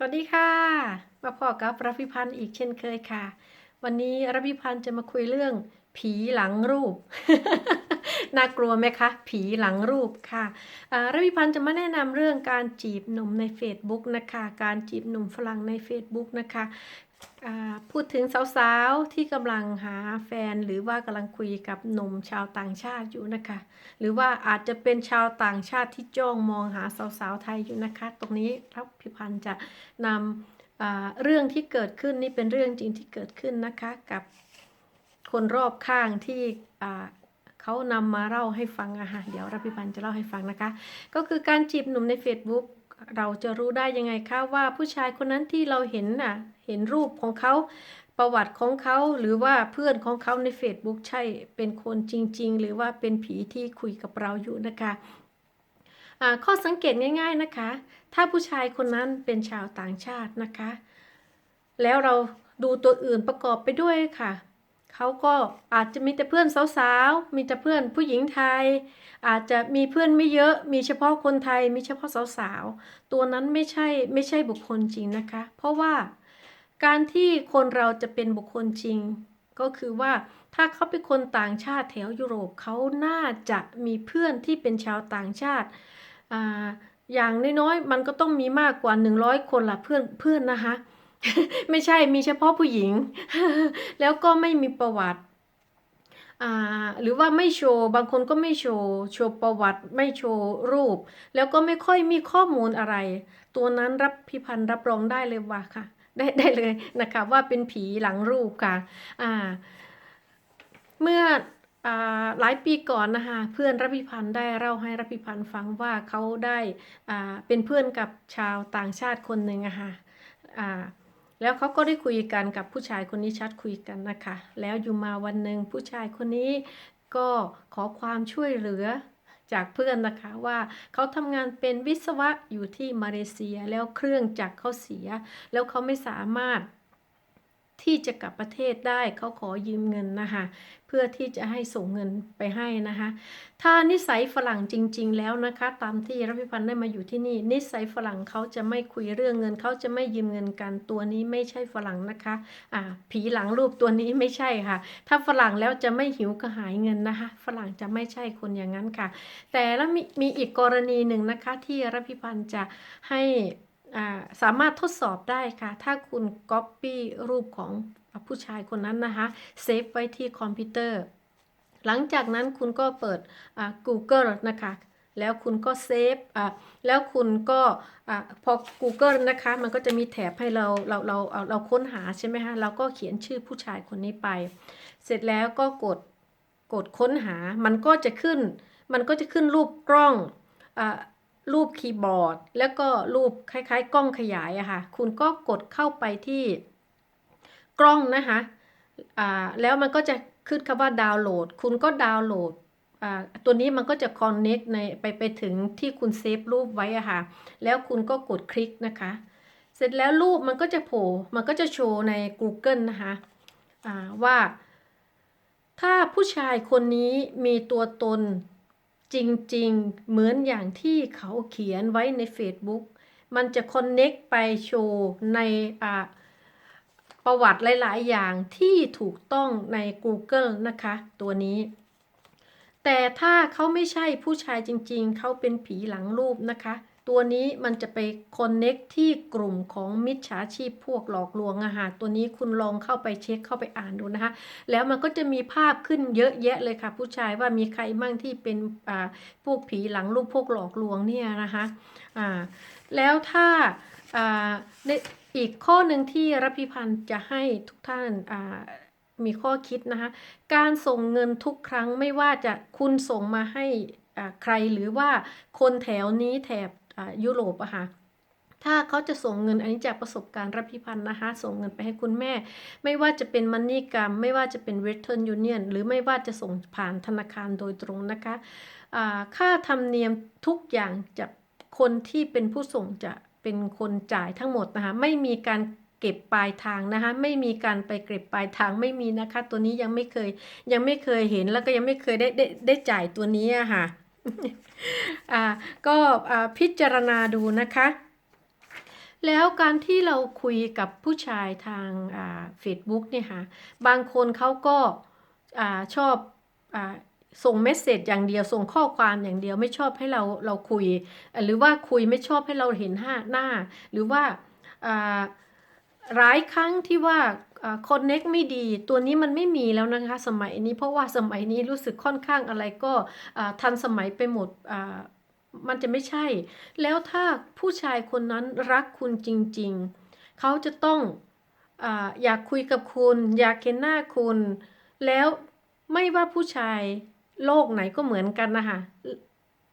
สวัสดีค่ะมาพอกับรพิพันธ์อีกเช่นเคยค่ะ วันนี้รพิพันธ์จะมาคุยเรื่อง ผีหลังรูป น่ากลัวไหมคะ ผีหลังรูปค่ะอ่ารพิพันธ์จะมาแนะนำเรื่องการจีบหนุ่มใน Facebook นะคะ การจีบหนุ่มฝรั่งใน Facebook นะคะ พูดถึงสาวๆที่กำลังหาแฟนหรือว่ากำลังคุยกับหนุ่มชาวต่างชาติอยู่นะคะ หรือว่าอาจจะเป็นชาวต่างชาติที่จ้องมองหาสาวๆไทยอยู่นะคะ ตรงนี้รับพิพันธ์จะนำเรื่องที่เกิดขึ้นนี่เป็นเรื่องจริงที่เกิดขึ้นนะคะกับคนรอบข้างที่เขานำมาเล่าให้ฟังอะค่ะเดี๋ยวรับพิพันธ์จะเล่าให้ฟังนะคะ ก็คือการจีบหนุ่มใน Facebook เราจะรู้ได้ยังไงคะว่าผู้ชายคนนั้นที่เราเห็นน่ะ เห็นรูปของเขาประวัติของเขาหรือว่าเพื่อนของเขาใน Facebook ใช่เป็นคนจริง ๆ หรือว่าเป็นผีที่คุยกับเราอยู่นะคะข้อสังเกตง่าย ๆนะคะ ถ้าผู้ชายคนนั้นเป็นชาวต่างชาตินะคะ แล้วเราดูตัวอื่นประกอบไปด้วยค่ะ เขาก็อาจจะมีแต่เพื่อนสาวๆ มีแต่เพื่อนผู้หญิงไทย อาจจะมีเพื่อนไม่เยอะ มีเฉพาะคนไทย มีเฉพาะสาวๆ ตัวนั้นไม่ใช่ไม่ใช่บุคคลจริงนะคะ เพราะว่าการที่คนเราจะเป็นบุคคลจริง ก็คือว่าถ้าเขาเป็นคนต่างชาติแถวยุโรปเขาน่าจะมีเพื่อนที่เป็นชาวต่างชาติอาอย่างน้อยๆ มันก็ต้องมีมากกว่า 100 คนละเพื่อนเพื่อนนะคะ ไม่ใช่มีเฉพาะผู้หญิง แล้วก็ไม่มีประวัติหรือว่าไม่โชว์บางคนก็ไม่โชว์โชว์ประวัติไม่โชว์รูป แล้วก็ไม่ค่อยมีข้อมูลอะไร ตัวนั้นรับพิพันธ์รับรองได้เลยว่าค่ะ ได้ได้เลยนะคะว่าเป็นผีหลังรูปค่ะเมื่ออหลายปีก่อนนะคะเพื่อนรับพิพันธ์ได้เล่าให้รับพิพันธ์ฟังว่าเขาได้เป็นเพื่อนกับชาวต่างชาติคนหนึ่งอะค่ะอ่า แล้วเขาก็ได้คุยกันกับผู้ชายคนนี้ชัดคุยกันนะคะ แล้วอยู่มาวันหนึ่งผู้ชายคนนี้ก็ขอความช่วยเหลือจากเพื่อนนะคะว่าเขาทำงานเป็นวิศวะอยู่ที่มาเลเซียแล้วเครื่องจักรเขาเสีย แล้วเขาไม่สามารถ ที่จะกลับประเทศได้เขาขอยืมเงินนะคะเพื่อที่จะให้ส่งเงินไปให้นะคะ ถ้านิสัยฝรั่งจริง ๆ แล้วนะคะ ตามที่รัพิพันธ์ได้มาอยู่ที่นี่ นิสัยฝรั่งเขาจะไม่คุยเรื่องเงินเขาจะไม่ยืมเงินกันตัวนี้ไม่ใช่ฝรั่งนะคะอ่าผีหลังรูปตัวนี้ไม่ใช่ค่ะ ถ้าฝรั่งแล้วจะไม่หิวกระหายเงินนะคะ ฝรั่งจะไม่ใช่คนอย่างนั้นค่ะ แต่แล้วมีมีอีกกรณีหนึ่งนะคะ ที่รัพิพันธ์จะให้ สามารถทดสอบได้ค่ะ ถ้าคุณก๊อปปี้รูปของผู้ชายคนนั้นนะคะ เซฟไว้ที่คอมพิวเตอร์ หลังจากนั้นคุณก็เปิด Google นะคะ แล้วคุณก็เซฟแล้วคุณก็พอ Google นะคะ มันก็จะมีแถบให้เรา เรา เรา เราเราค้นหาใช่ไหมคะเราก็เขียนชื่อผู้ชายคนนี้ไป เสร็จแล้วก็กด กดค้นหา มันก็จะขึ้น มันก็จะขึ้นรูปกล้องอ รูปคีย์บอร์ด แล้วก็รูปคล้ายๆ กล้องขยายอะค่ะ คุณก็กดเข้าไปที่กล้องนะคะแล้วมันก็จะขึ้นคำว่าดาวน์โหลด คุณก็ดาวน์โหลดตัวนี้มันก็จะ connect ในไปไปถึงที่คุณเซฟรูปไว้อะค่ะ แล้วคุณก็กดคลิกนะคะ เสร็จแล้วรูปมันก็จะโผล่ มันก็จะโชว์ใน Google นะคะว่า ถ้าผู้ชายคนนี้มีตัวตน จริงๆ เหมือนอย่างที่เขาเขียนไว้ใน Facebook มันจะคอนเน็กไปโชว์ในประวัติหลาย ๆ อย่างที่ถูกต้องใน Google นะคะ ตัวนี้ แต่ถ้าเขาไม่ใช่ผู้ชายจริง ๆ เขาเป็นผีหลังรูปนะคะ ตัวนี้มันจะไปคอนเน็กที่กลุ่มของมิจฉาชีพพวกหลอกลวงอาหารตัวนี้คุณลองเข้าไปเช็คเข้าไปอ่านดูนะคะ แล้วมันก็จะมีภาพขึ้นเยอะแยะเลยค่ะ ผู้ชายว่ามีใครบ้างที่เป็นอ่าพวกผีหลังรูปพวกหลอกลวงเนี่ยนะคะอ่าแล้วถ้าอ่าในอีกข้อหนึ่งที่รับพิพันธ์จะให้ทุกท่านอ่ามีข้อคิดนะคะ การส่งเงินทุกครั้งไม่ว่าจะคุณส่งมาให้ใครหรือว่าคนแถวนี้แถบ ยุโรปอะค่ะถ้าเขาจะส่งเงินอันนี้จากประสบการณ์รับพิพันธ์นะคะส่งเงินไปให้คุณแม่ ไม่ว่าจะเป็นมันนี่กรรมไม่ว่าจะเป็น Western Union หรือไม่ว่าจะส่งผ่านธนาคารโดยตรงนะคะค่าธรรมเนียมทุกอย่างจะคนที่เป็นผู้ส่งจะเป็นคนจ่ายทั้งหมดนะคะไม่มีการเก็บปลายทางนะคะไม่มีการไปเก็บปลายทางไม่มีนะคะ ตัวนี้ยังไม่เคยยังไม่เคยเห็นแล้วก็ยังไม่เคยได้ได้ได้จ่ายตัวนี้อะค่ะ อ่าก็พิจารณาดูนะคะ แล้วการที่เราคุยกับผู้ชายทางเฟซบุ๊กเนี่ยค่ะบางคนเขาก็ชอบอส่งเมสเซจอย่างเดียวส่งข้อความอย่างเดียวไม่ชอบให้เราเราคุย หรือว่าคุยไม่ชอบให้เราเห็นหน้าหน้า หรือว่าอ่าหลายครั้งที่ว่า คอนเน็กไม่ดี ตัวนี้มันไม่มีแล้วนะคะ สมัยนี้เพราะว่าสมัยนี้รู้สึกค่อนข้างอะไรก็ทันสมัยไปหมดมันจะไม่ใช่ แล้วถ้าผู้ชายคนนั้นรักคุณจริง ๆ เขาจะต้องออยากคุยกับคุณ อยากเห็นหน้าคุณ แล้วไม่ว่าผู้ชายโลกไหนก็เหมือนกันนะคะ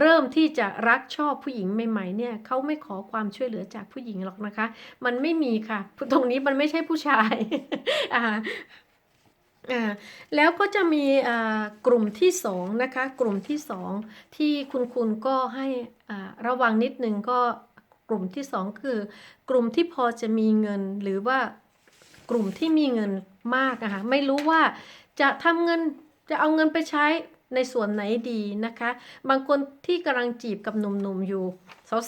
เริ่มที่จะรักชอบผู้หญิงใหม่ๆเนี่ยเขาไม่ขอความช่วยเหลือจากผู้หญิงหรอกนะคะ มันไม่มีค่ะ ตรงนี้มันไม่ใช่ผู้ชายอ่าอ่าแล้วก็จะมีอ่ากลุ่มที่สองนะคะ กลุ่มที่สองที่คุณคุณก็ให้อ่าระวังนิดนึงก็กลุ่มที่สองคือกลุ่มที่พอจะมีเงินหรือว่ากลุ่มที่มีเงินมากอะคะไม่รู้ว่าจะทำเงินจะเอาเงินไปใช้ ในส่วนไหนดีนะคะ บางคนที่กำลังจีบกับหนุ่มๆอยู่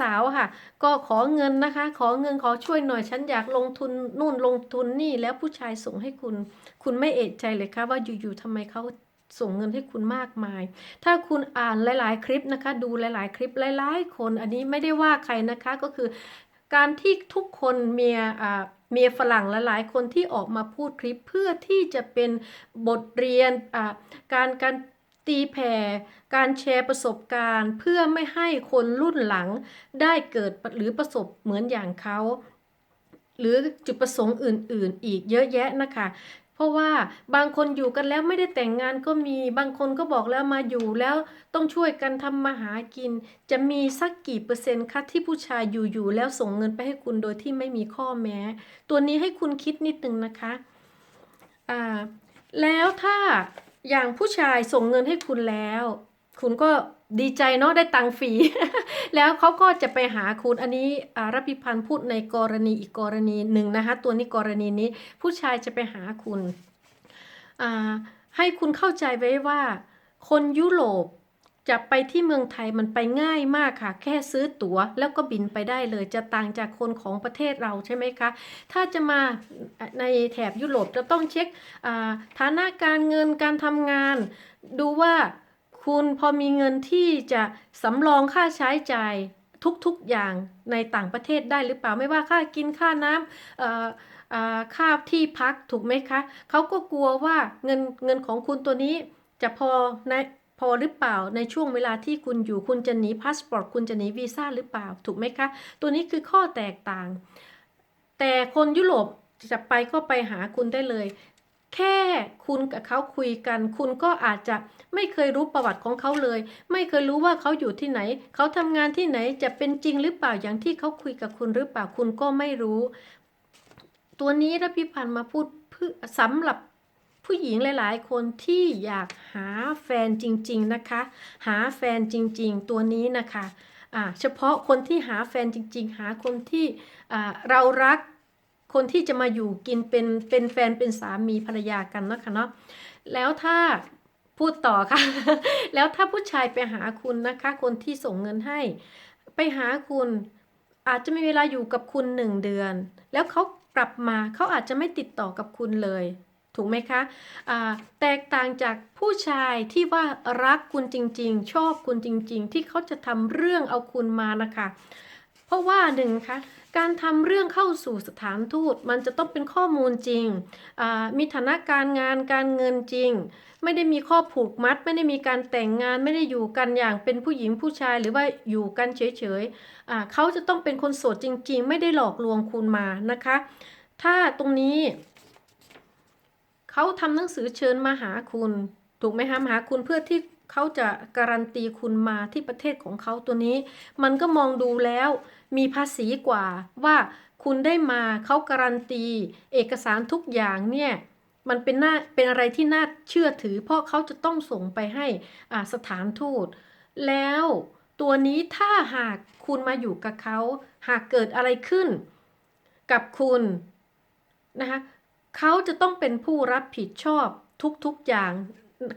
สาวๆค่ะ ก็ขอเงินนะคะ ขอเงินขอช่วยหน่อยฉันอยากลงทุนนู่นลงทุนนี่แล้วผู้ชายส่งให้คุณ คุณไม่เอะใจเลยคะว่าอยู่ๆทำไมเขาส่งเงินให้คุณมากมาย ถ้าคุณอ่านหลายๆ คลิปนะคะ ดูหลายๆ คลิปหลายๆ คน อันนี้ไม่ได้ว่าใครนะคะก็คือ การที่ทุกคนเมียอ่าเมียฝรั่งหลายๆคนที่ออกมาพูดคลิปเพื่อที่จะเป็นบทเรียนอ่าการการ ตีแผ่ การแชร์ประสบการณ์ เพื่อไม่ให้คนรุ่นหลังได้เกิดหรือประสบเหมือนอย่างเขา หรือจุดประสงค์อื่น ๆ อีกเยอะแยะนะคะเพราะว่าบางคนอยู่กันแล้วไม่ได้แต่งงานก็มี บางคนก็บอกแล้วมาอยู่แล้วต้องช่วยกันทำมาหากิน จะมีสักกี่เปอร์เซ็นต์คะที่ผู้ชายอยู่ๆแล้วส่งเงินไปให้คุณโดยที่ไม่มีข้อแม้ ตัวนี้ให้คุณคิดนิดนึงนะคะอ่าแล้วถ้า อย่างผู้ชายส่งเงินให้คุณแล้ว คุณก็ดีใจเนาะได้ตังฟรี แล้วเขาก็จะไปหาคุณอันนี้รัพิพันธ์พูดในกรณีอีกกรณีหนึ่งนะคะ ตัวนี้กรณีนี้ผู้ชายจะไปหาคุณ ให้คุณเข้าใจไว้ว่า คนยุโรป จะไปที่เมืองไทยมันไปง่ายมากค่ะ แค่ซื้อตั๋วแล้วก็บินไปได้เลย จะต่างจากคนของประเทศเราใช่ไหมคะ ถ้าจะมาในแถบยุโรปจะต้องเช็คฐานะการเงินการทำงาน ดูว่าคุณพอมีเงินที่จะสำรองค่าใช้จ่ายทุกๆอย่างในต่างประเทศได้หรือเปล่าไม่ว่าค่ากินค่าน้ำค่าที่พักถูกไหมคะเขาก็กลัวว่าเงินเงินของคุณตัวนี้จะพอใน พอหรือเปล่าในช่วงเวลาที่คุณอยู่คุณจะหนีพาสปอร์ตคุณจะหนีวีซ่าหรือเปล่าถูกไหมคะ ตัวนี้คือข้อแตกต่าง แต่คนยุโรปจะไปก็ไปหาคุณได้เลย แค่คุณกับเขาคุยกัน คุณก็อาจจะไม่เคยรู้ประวัติของเขาเลย ไม่เคยรู้ว่าเขาอยู่ที่ไหน เขาทำงานที่ไหนจะเป็นจริงหรือเปล่าอย่างที่เขาคุยกับคุณหรือเปล่าคุณก็ไม่รู้ ตัวนี้รพิพันธ์มาพูดสำหรับ ผู้หญิงหลาย ๆ คนที่อยากหาแฟนจริง ๆ นะคะ หาแฟนจริง ๆ ตัวนี้นะคะอ่าเฉพาะคนที่หาแฟนจริง ๆ หาคนที่อ่าเรารักคนที่จะมาอยู่กินเป็นเป็นแฟนเป็นสามีภรรยากันนะคะเนาะแล้วถ้าพูดต่อค่ะ แล้วถ้าผู้ชายไปหาคุณนะคะ คนที่ส่งเงินให้ ไปหาคุณอาจจะมีเวลาอยู่กับคุณหนึ่งเดือน แล้วเขากลับมาเขาอาจจะไม่ติดต่อกับคุณเลย ถูกไหมคะะแตกต่างจากผู้ชายที่ว่ารักคุณจริงๆ ชอบคุณจริงๆ ที่เขาจะทำเรื่องเอาคุณมานะคะ เพราะว่าหนึ่งคะการทำเรื่องเข้าสู่สถานทูตมันจะต้องเป็นข้อมูลจริง มีฐานะการงานการเงินจริง ไม่ได้มีข้อผูกมัด ไม่ได้มีการแต่งงานไม่ได้อยู่กันอย่างเป็นผู้หญิงผู้ชายหรือว่าอยู่กันเฉยๆเขาจะต้องเป็นคนโสดจริง ๆ ไม่ได้หลอกลวงคุณมานะคะ ถ้าตรงนี้ เขาทำหนังสือเชิญมาหาคุณ ถูกไหมคะมาหาคุณเพื่อที่เขาจะการันตีคุณมาที่ประเทศของเขาตัวนี้ มันก็มองดูแล้วมีภาษีกว่าว่าคุณได้มาเขาการันตี เอกสารทุกอย่างเนี่ยมันเป็นหน้าเป็นอะไรที่น่าเชื่อถือ เพราะเขาจะต้องส่งไปให้สถานทูต แล้วตัวนี้ถ้าหากคุณมาอยู่กับเขา หากเกิดอะไรขึ้นกับคุณนะคะ เขาจะต้องเป็นผู้รับผิดชอบทุกๆอย่าง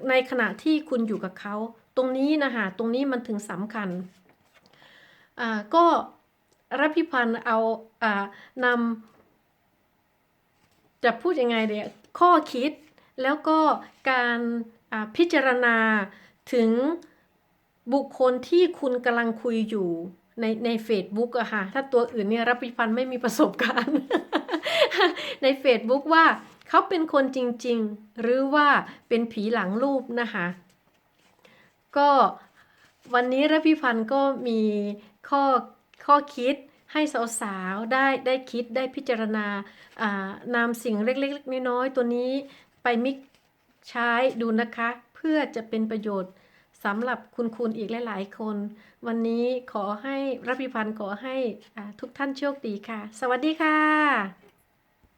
ในขณะที่คุณอยู่กับเขา ตรงนี้นะคะตรงนี้มันถึงสำคัญอ่าก็รับพิพันธ์เอาอ่านำจะพูดยังไงเดียข้อคิดแล้วก็การอ่าพิจารณาถึงบุคคลที่คุณกำลังคุยอยู่ ในใน Facebook อะค่ะ ถ้าตัวอื่นเนี่ยรับพิพันธ์ไม่มีประสบการณ์ ใน Facebook ว่าเขาเป็นคนจริง ๆ หรือว่าเป็นผีหลังรูปนะคะ ก็วันนี้ระพิพันธ์ก็มีข้อข้อคิดให้สาวๆได้ได้คิดได้พิจารณาอ่านำสิ่งเล็กๆน้อยๆตัวนี้ไปมิกใช้ดูนะคะ เพื่อจะเป็นประโยชน์ สำหรับคุณคุณอีกหลาย ๆ คน วันนี้ขอให้รับพิพันธ์ขอให้ทุกท่านโชคดีค่ะ สวัสดีค่ะ